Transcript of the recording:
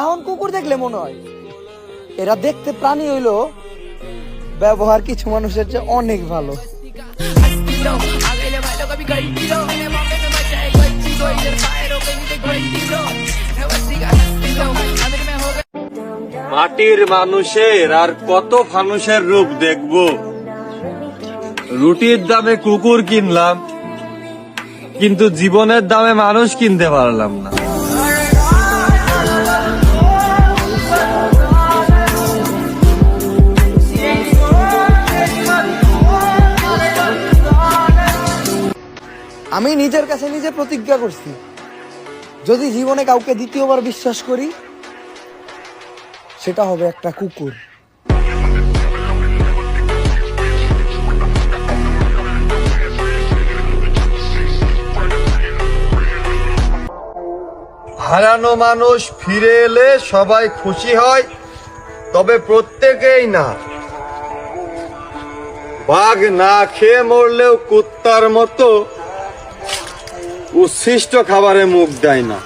এখন কুকুর দেখলে মনে হয় এরা দেখতে প্রাণী হইল, ব্যবহার কিছু মানুষের চেয়ে অনেক ভালো। মাটির মানুষের আর কত মানুষের রূপ দেখব? রুটির দামে কুকুর কিনলাম, কিন্তু জীবনের দামে মানুষ কিনতে পারলাম না। আমি নিজের কাছে নিজে প্রতিজ্ঞা করছি, যদি জীবনে কাউকে দ্বিতীয়বার বিশ্বাস করি, সেটা হবে একটা কুকুর। হারানো মানুষ ফিরে এলে সবাই খুশি হয়, তবে প্রত্যেকেই না। বাঘ না খেয়ে মরলেও কুত্তার মতো উচ্ছিষ্ট খাবারে মুখ দেয় না।